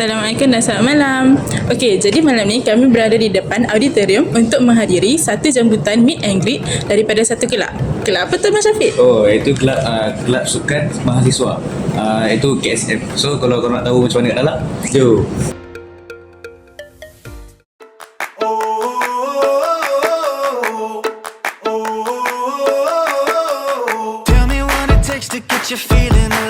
dan selamat malam. Okey, jadi malam ni kami berada di depan auditorium untuk menghadiri satu jemputan meet and greet daripada satu kelab. Kelab apa tu Mas Syafiq? Oh, itu kelab uh, kelab sukan mahasiswa. Uh, itu KSM. So kalau korang nak tahu macam mana kat dalam, jom. Tell me what it takes to get you feeling alive.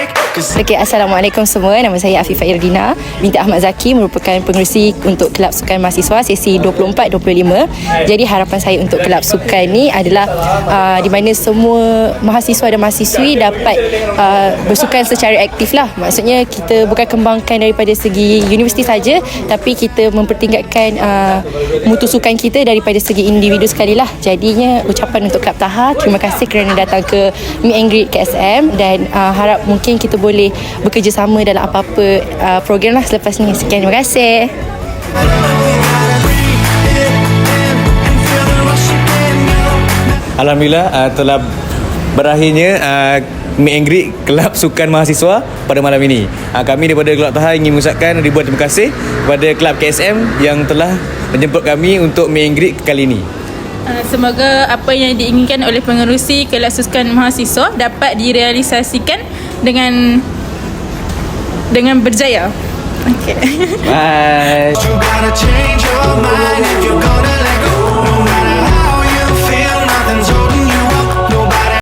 Okey, Assalamualaikum semua. Nama saya Afifah Irdina binti Ahmad Zaki merupakan pengerusi untuk Kelab Sukan Mahasiswa sesi 24-25. Jadi harapan saya untuk Kelab Sukan ni adalah uh, di mana semua mahasiswa dan mahasiswi dapat uh, bersukan secara aktif lah. Maksudnya kita bukan kembangkan daripada segi universiti saja tapi kita mempertingkatkan uh, mutu sukan kita daripada segi individu sekali lah. Jadinya ucapan untuk Kelab Taha, terima kasih kerana datang ke Meet and Greet KSM dan uh, harap mungkin kita boleh bekerjasama dalam apa-apa uh, program lah selepas ni. Sekian, terima kasih. Alhamdulillah uh, telah berakhirnya uh, meet and greet Kelab Sukan Mahasiswa pada malam ini. Uh, kami daripada Kelab Taha ingin mengucapkan ribuan terima kasih kepada Kelab KSM yang telah menjemput kami untuk meet and greet kali ini. Uh, semoga apa yang diinginkan oleh pengerusi Kelab Sukan Mahasiswa dapat direalisasikan dengan dengan berjaya. Okey. Bye.